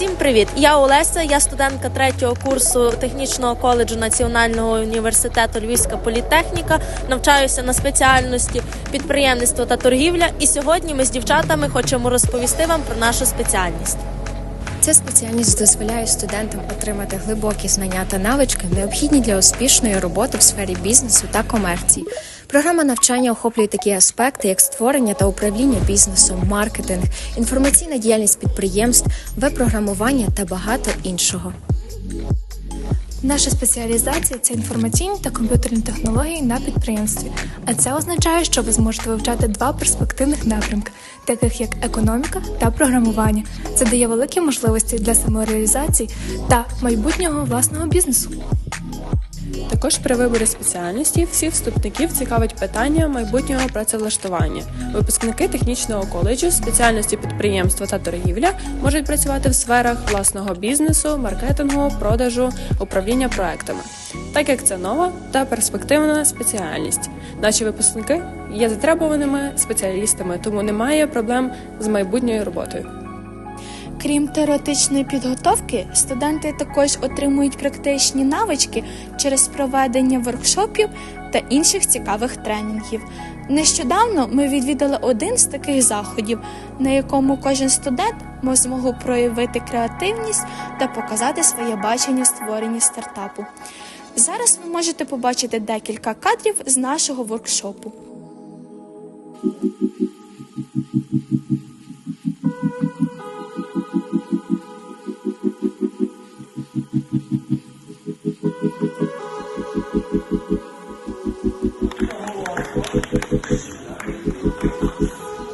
Всім привіт! Я Олеся, я студентка третього курсу технічного коледжу Національного університету Львівська політехніка. Навчаюся на спеціальності підприємництво та торгівля. І сьогодні ми з дівчатами хочемо розповісти вам про нашу спеціальність. Ця спеціальність дозволяє студентам отримати глибокі знання та навички, необхідні для успішної роботи в сфері бізнесу та комерції. Програма навчання охоплює такі аспекти, як створення та управління бізнесом, маркетинг, інформаційна діяльність підприємств, веб-програмування та багато іншого. Наша спеціалізація це інформаційні та комп'ютерні технології на підприємстві. А це означає, що ви зможете вивчати два перспективних напрямки, таких як економіка та програмування. Це дає великі можливості для самореалізації та майбутнього власного бізнесу. Також при виборі спеціальності всіх вступників цікавить питання майбутнього працевлаштування. Випускники технічного коледжу спеціальності підприємства та торгівля можуть працювати в сферах власного бізнесу, маркетингу, продажу, управління проектами, так як це нова та перспективна спеціальність. Наші випускники є затребуваними спеціалістами, тому немає проблем з майбутньою роботою. Крім теоретичної підготовки, студенти також отримують практичні навички через проведення воркшопів та інших цікавих тренінгів. Нещодавно ми відвідали один з таких заходів, на якому кожен студент мав змогу проявити креативність та показати своє бачення створення стартапу. Зараз ви можете побачити декілька кадрів з нашого воркшопу.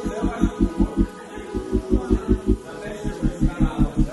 Thank you.